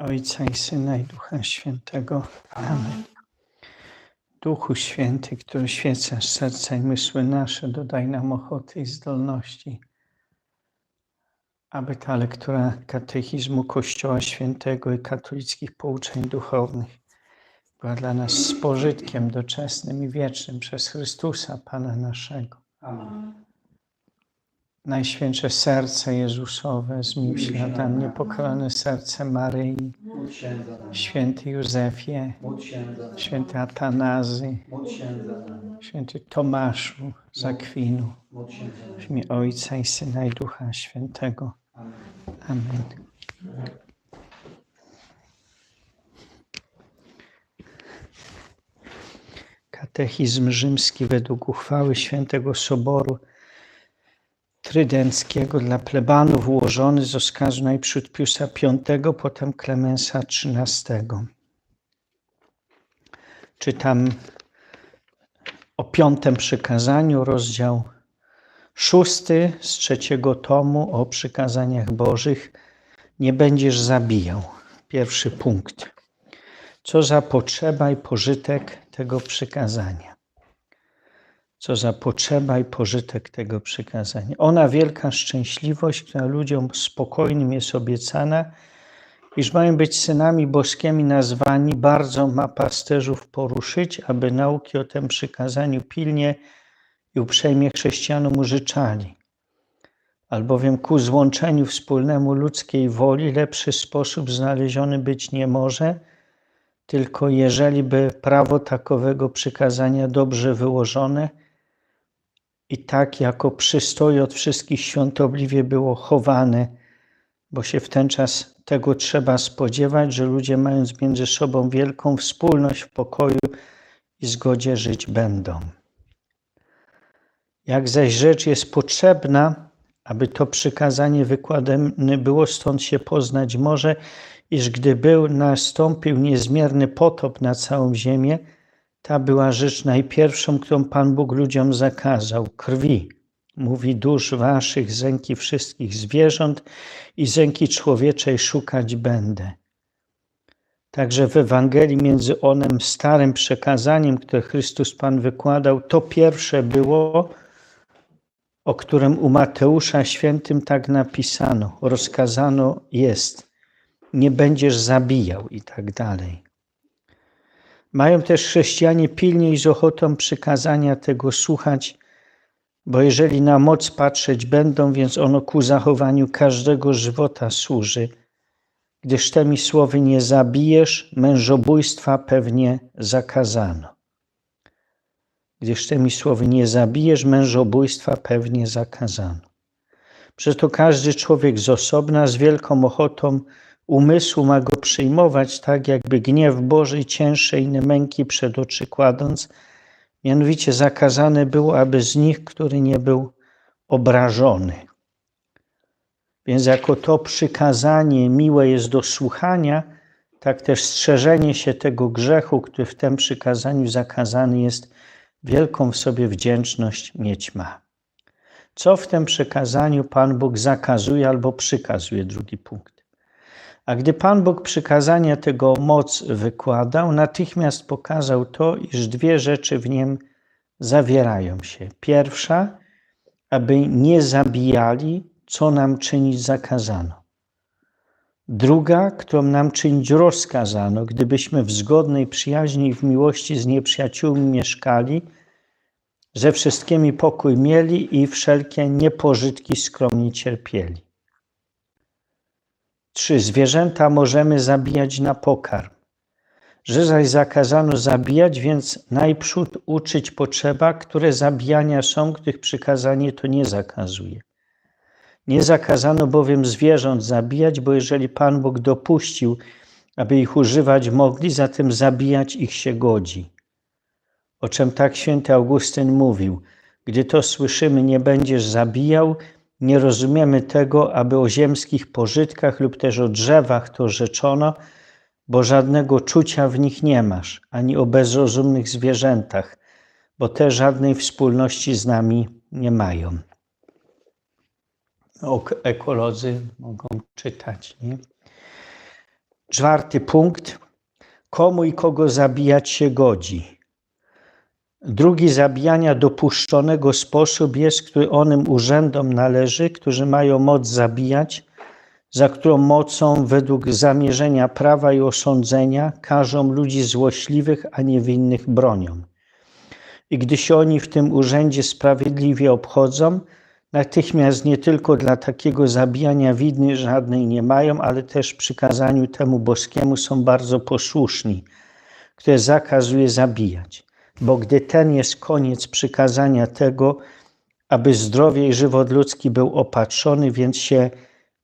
Ojca i Syna i Ducha Świętego. Amen. Duchu Święty, który świecasz serca i mysły nasze, dodaj nam ochoty i zdolności, aby ta lektura katechizmu Kościoła Świętego i katolickich pouczeń duchownych była dla nas z pożytkiem doczesnym i wiecznym przez Chrystusa, Pana naszego. Amen. Najświętsze serce Jezusowe, zmił się mnie pokorone serce Maryi, nami. święty Józefie, nami. święty Atanazy, nami. święty Tomaszu z Akwinu, Módl się za nami. w imię Ojca i Syna i Ducha Świętego. Amen. Katechizm rzymski według uchwały Świętego Soboru Trydenckiego dla plebanów ułożony z rozkazu najprzód Piusa V, potem Klemensa XIII. Czytam o piątym przykazaniu, rozdział szósty z trzeciego tomu o przykazaniach Bożych. Nie będziesz zabijał. Pierwszy punkt. Co za potrzeba i pożytek tego przykazania? Co za potrzeba i pożytek tego przykazania? Ona wielka szczęśliwość, która ludziom spokojnym jest obiecana, iż mają być synami boskimi nazwani, bardzo ma pasterzów poruszyć, aby nauki o tym przykazaniu pilnie i uprzejmie chrześcijanom użyczali. Albowiem ku złączeniu wspólnemu ludzkiej woli lepszy sposób znaleziony być nie może, tylko jeżeli by prawo takowego przykazania dobrze wyłożone i tak jako przystoi od wszystkich świątobliwie było chowane, bo się w ten czas tego trzeba spodziewać, że ludzie mając między sobą wielką wspólność w pokoju i zgodzie żyć będą. Jak zaś rzecz jest potrzebna, aby to przykazanie wykładane było, stąd się poznać może, iż gdy był nastąpił niezmierny potop na całą ziemię, ta była rzecz najpierwszą, którą Pan Bóg ludziom zakazał krwi. Mówi dusz waszych, zęki wszystkich zwierząt i zęki człowieczej szukać będę. Także w Ewangelii między onem starym przekazaniem, które Chrystus Pan wykładał, to pierwsze było, o którym u Mateusza świętym tak napisano, rozkazano jest, nie będziesz zabijał i tak dalej. Mają też chrześcijanie pilnie i z ochotą przykazania tego słuchać, bo jeżeli na moc patrzeć będą, więc ono ku zachowaniu każdego żywota służy, gdyż temi słowy nie zabijesz, mężobójstwa pewnie zakazano gdyż tymi słowy nie zabijesz, mężobójstwa pewnie zakazano. Przeto każdy człowiek z osobna, z wielką ochotą umysłu ma go przyjmować, tak jakby gniew Boży cięższe inne męki przed oczy kładąc, mianowicie zakazane było, aby z nich, który nie był obrażony. Więc jako to przykazanie miłe jest do słuchania, tak też strzeżenie się tego grzechu, który w tym przykazaniu zakazany jest, wielką w sobie wdzięczność mieć ma. Co w tym przekazaniu Pan Bóg zakazuje albo przykazuje? Drugi punkt. A gdy Pan Bóg przykazania tego moc wykładał, natychmiast pokazał to, iż dwie rzeczy w nim zawierają się. Pierwsza, aby nie zabijali, co nam czynić zakazano. Druga, którą nam czynić rozkazano, gdybyśmy w zgodnej przyjaźni i w miłości z nieprzyjaciółmi mieszkali, ze wszystkimi pokój mieli i wszelkie niepożytki skromnie cierpieli. Trzy. Zwierzęta możemy zabijać na pokarm. Że zaś zakazano zabijać, więc najprzód uczyć potrzeba, które zabijania są, których przykazanie to nie zakazuje. Nie zakazano bowiem zwierząt zabijać, bo jeżeli Pan Bóg dopuścił, aby ich używać mogli, zatem zabijać ich się godzi. O czym tak święty Augustyn mówił: Gdy to słyszymy, nie będziesz zabijał, nie rozumiemy tego, aby o ziemskich pożytkach lub też o drzewach to rzeczono, bo żadnego czucia w nich nie masz, ani o bezrozumnych zwierzętach, bo te żadnej wspólności z nami nie mają ekolodzy mogą czytać. Nie? Czwarty punkt. Komu i kogo zabijać się godzi. Drugi zabijania dopuszczonego sposób jest, który onym urzędom należy, którzy mają moc zabijać, za którą mocą według zamierzenia prawa i osądzenia każą ludzi złośliwych, a niewinnych bronią. I gdy się oni w tym urzędzie sprawiedliwie obchodzą, natychmiast nie tylko dla takiego zabijania winy żadnej nie mają, ale też przykazaniu temu boskiemu są bardzo posłuszni, które zakazuje zabijać. Bo gdy ten jest koniec przykazania tego, aby zdrowie i żywot ludzki był opatrzony, więc się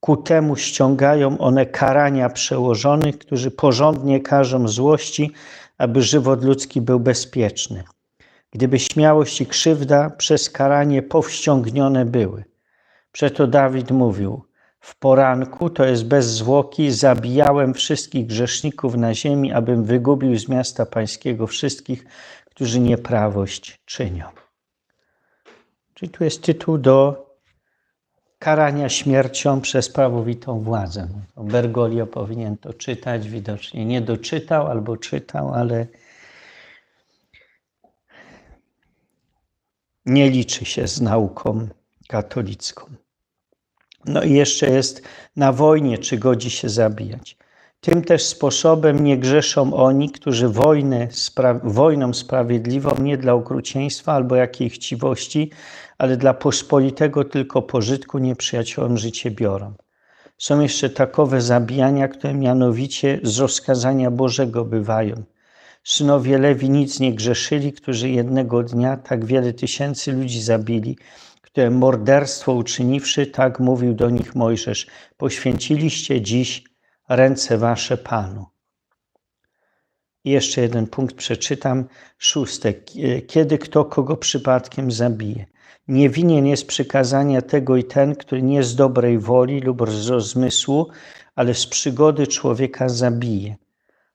ku temu ściągają one karania przełożonych, którzy porządnie karzą złości, aby żywot ludzki był bezpieczny. Gdyby śmiałość i krzywda przez karanie powściągnione były. Przeto Dawid mówił, w poranku, to jest bez zwłoki, zabijałem wszystkich grzeszników na ziemi, abym wygubił z miasta pańskiego wszystkich, którzy nieprawość czynią. Czyli tu jest tytuł do karania śmiercią przez prawowitą władzę. Bergoglio powinien to czytać, widocznie nie doczytał albo czytał, ale nie liczy się z nauką katolicką. No i jeszcze jest na wojnie, czy godzi się zabijać. Tym też sposobem nie grzeszą oni, którzy wojnę, spra wojną sprawiedliwą nie dla okrucieństwa albo jakiej chciwości, ale dla pospolitego tylko pożytku nieprzyjaciołom życie biorą. Są jeszcze takowe zabijania, które mianowicie z rozkazania Bożego bywają. Synowie Lewi nic nie grzeszyli, którzy jednego dnia tak wiele tysięcy ludzi zabili, które morderstwo uczyniwszy, tak mówił do nich Mojżesz, poświęciliście dziś ręce wasze Panu. I jeszcze jeden punkt przeczytam, szósty. Kiedy kto kogo przypadkiem zabije. Nie winien jest przykazania tego i ten, który nie z dobrej woli lub z rozmysłu, ale z przygody człowieka zabije.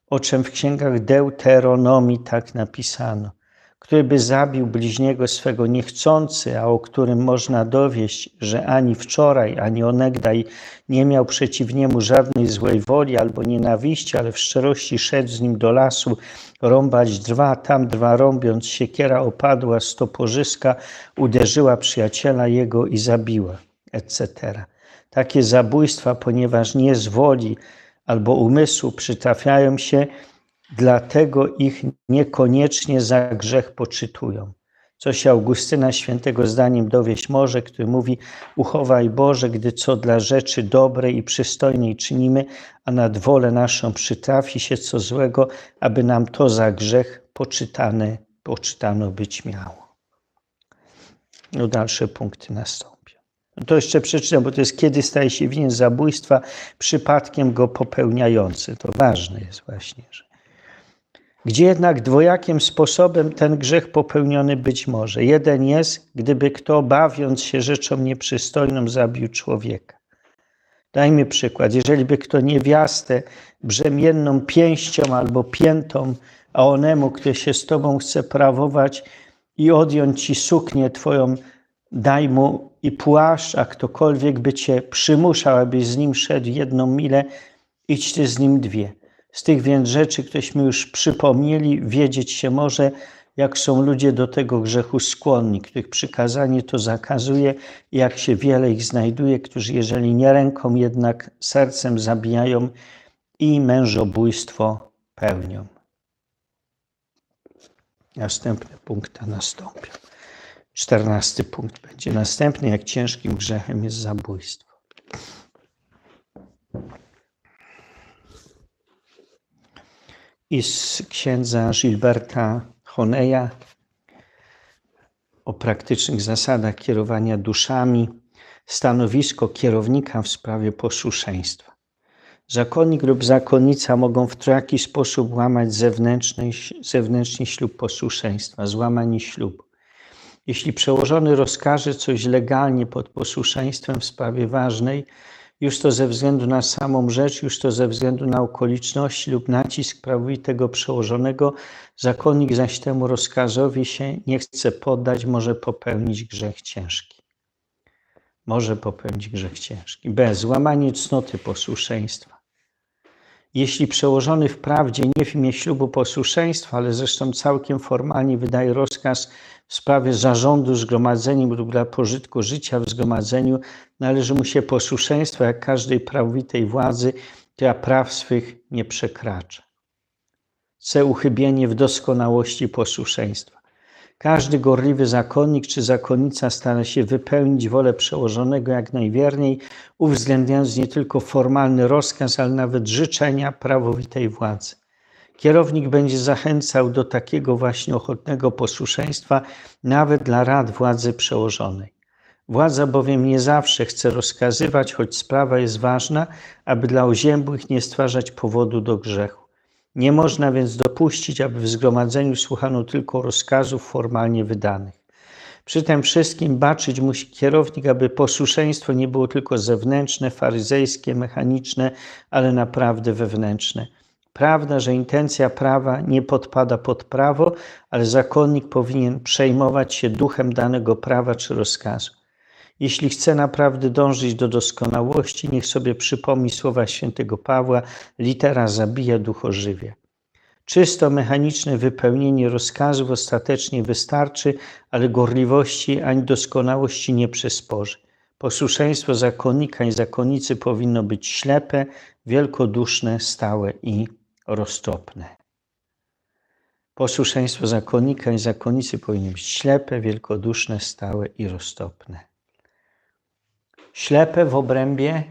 O czym w księgach Deuteronomii tak napisano. Który by zabił bliźniego swego niechcący, a o którym można dowieść, że ani wczoraj, ani onegdaj nie miał przeciw niemu żadnej złej woli albo nienawiści, ale w szczerości szedł z nim do lasu rąbać drwa, tam drwa rąbiąc, siekiera opadła z toporzyska, uderzyła przyjaciela jego i zabiła, etc. Takie zabójstwa, ponieważ nie z woli albo umysłu przytrafiają się, dlatego ich niekoniecznie za grzech poczytują. Co się Augustyna Świętego zdaniem dowieść może, który mówi: Uchowaj Boże, gdy co dla rzeczy dobrej i przystojnej czynimy, a nad wolę naszą przytrafi się co złego, aby nam to za grzech poczytane, poczytano być miało. No dalsze punkty nastąpią. No to jeszcze przeczytam, bo to jest kiedy staje się winien zabójstwa przypadkiem go popełniający. To ważne jest właśnie, że gdzie jednak dwojakim sposobem ten grzech popełniony być może. Jeden jest, gdyby kto, bawiąc się rzeczą nieprzystojną, zabił człowieka. Dajmy przykład. Jeżeli by kto niewiastę brzemienną pięścią albo piętą, a onemu, kto się z tobą chce prawować i odjąć ci suknię twoją, daj mu i płaszcz, a ktokolwiek by cię przymuszał, abyś z nim szedł jedną milę, idź ty z nim dwie. Z tych więc rzeczy, któreśmy już przypomnieli, wiedzieć się może, jak są ludzie do tego grzechu skłonni, których przykazanie to zakazuje, jak się wiele ich znajduje, którzy jeżeli nie ręką, jednak sercem zabijają i mężobójstwo pełnią. Następne punkty nastąpią. Czternasty punkt będzie następny, jak ciężkim grzechem jest zabójstwo. I z księdza Gilberta Honeya o praktycznych zasadach kierowania duszami, stanowisko kierownika w sprawie posłuszeństwa. Zakonnik lub zakonnica mogą w traki sposób łamać zewnętrzny, zewnętrzny ślub posłuszeństwa, złamanie ślubu. Jeśli przełożony rozkaże coś legalnie pod posłuszeństwem w sprawie ważnej, już to ze względu na samą rzecz, już to ze względu na okoliczności lub nacisk prawowitego przełożonego, zakonnik zaś temu rozkazowi się nie chce poddać, może popełnić grzech ciężki. Może popełnić grzech ciężki. Bez złamanie cnoty posłuszeństwa. Jeśli przełożony wprawdzie nie w imię ślubu posłuszeństwa, ale zresztą całkiem formalnie wydaje rozkaz w sprawie zarządu zgromadzeniem lub dla pożytku życia w zgromadzeniu, należy mu się posłuszeństwo jak każdej prawowitej władzy, która praw swych nie przekracza. C. Uchybienie w doskonałości posłuszeństwa. Każdy gorliwy zakonnik czy zakonnica stara się wypełnić wolę przełożonego jak najwierniej, uwzględniając nie tylko formalny rozkaz, ale nawet życzenia prawowitej władzy. Kierownik będzie zachęcał do takiego właśnie ochotnego posłuszeństwa, nawet dla rad władzy przełożonej. Władza bowiem nie zawsze chce rozkazywać, choć sprawa jest ważna, aby dla oziębłych nie stwarzać powodu do grzechu. Nie można więc dopuścić, aby w zgromadzeniu słuchano tylko rozkazów formalnie wydanych. Przy tym wszystkim baczyć musi kierownik, aby posłuszeństwo nie było tylko zewnętrzne, faryzejskie, mechaniczne, ale naprawdę wewnętrzne. Prawda, że intencja prawa nie podpada pod prawo, ale zakonnik powinien przejmować się duchem danego prawa czy rozkazu. Jeśli chce naprawdę dążyć do doskonałości, niech sobie przypomni słowa świętego Pawła: litera zabija, duch ożywia. Czysto mechaniczne wypełnienie rozkazów ostatecznie wystarczy, ale gorliwości ani doskonałości nie przysporzy. Posłuszeństwo zakonnika i zakonnicy powinno być ślepe, wielkoduszne, stałe i roztopne. Posłuszeństwo zakonnika i zakonnicy powinno być ślepe, wielkoduszne, stałe i roztopne. Ślepe w obrębie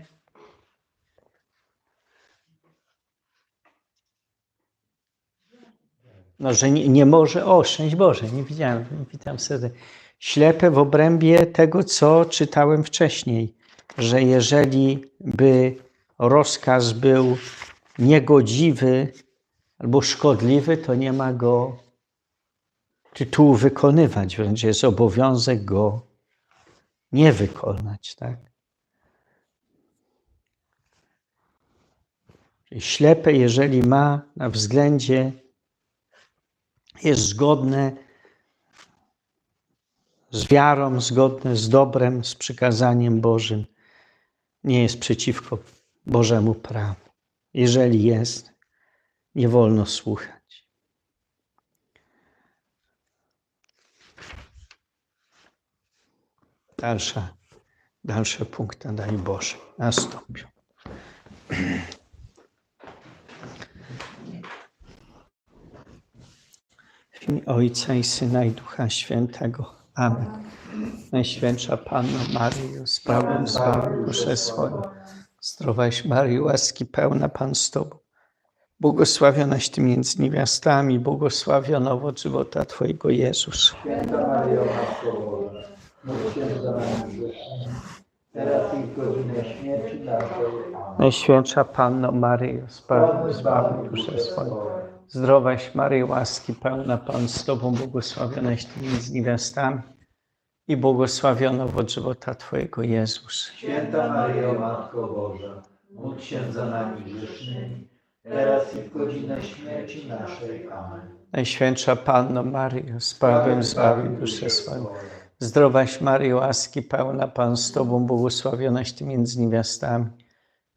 no, że nie, nie może, o, szczęść Boże, nie widziałem, witam serdecznie. Ślepe w obrębie tego, co czytałem wcześniej, że jeżeli by rozkaz był niegodziwy albo szkodliwy, to nie ma go tytułu wykonywać, wręcz jest obowiązek go nie wykonać, tak? Ślepe, jeżeli ma na względzie, jest zgodne z wiarą, zgodne z dobrem, z przykazaniem Bożym, nie jest przeciwko Bożemu prawu. Jeżeli jest, nie wolno słuchać. Dalsza, dalsze punkty, daj Boże, nastąpią. Imię Ojca i Syna i Ducha Świętego. Amen. Najświętsza Panno Maryjo, z zbawił duszę swoją. Zdrowaś Maryjo, łaski pełna Pan z Tobą. Błogosławionaś Ty między niewiastami, błogosławiona owoc żywota Twojego Jezus. Święta Maryjo, Matko Boża, módl się za nami grzesznymi, teraz i w godzinę śmierci naszej. Najświętsza Panno Maryjo, z zbawił duszę swoją. Zdrowaś Maryjo, łaski pełna Pan z Tobą, błogosławionaś Ty między niewiastami i błogosławiona owoc żywota Twojego Jezus. Święta Maryjo, Matko Boża, módl się za nami grzesznymi, teraz i w godzinę śmierci naszej. Amen. Najświętsza Panno Maryjo, z Pawłem zbawił duszę swoją. Zdrowaś Maryjo, łaski pełna Pan z Tobą, błogosławionaś Ty między niewiastami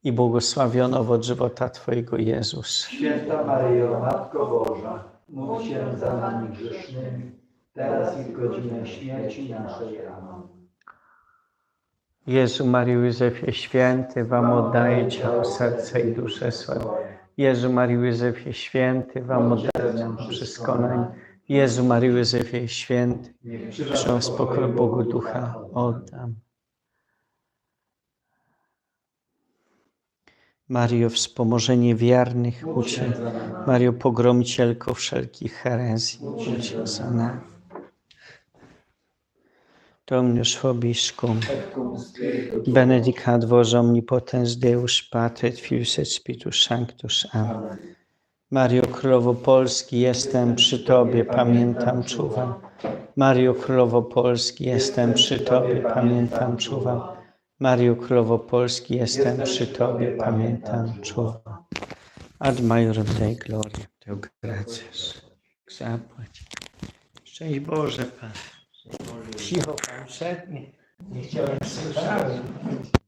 i błogosławiona owoc żywota Twojego Jezus. Święta Maryjo, Matko Boża, módl się za nami grzesznymi, teraz i w godzinę śmierci naszej. Amen. Jezu, Maryjo, Józefie Święty, Wam oddaję ciało, serce i duszę swoją. Jezu, Maryjo, Józefie Święty, Wam oddaję nam przeskonań. Jezu, Maryjo, Józefie Święty, Wszą spokój Bogu Ducha oddam. Mario, wspomożenie wiernych, nami. Mario, pogromicielko wszelkich herezji, się za nami. Dominus vobiscum, Et cum spiritu benedicat vos omnipotens Deus, Pater et Filius et Spiritus Sanctus. Amen. Mario Królowo Polski, jestem przy Tobie, pamiętam, czuwam. Mario Królowo Polski, jestem przy Tobie, pamiętam, czuwam. Mario Królowo Polski, jestem przy Tobie, pamiętam, czuwam. Ad majorem Dei gloria, Deo gratias. Zapłać. Szczęść Boże, Pan. Cicho Pan przed mnie. Nie chciałem słyszałem.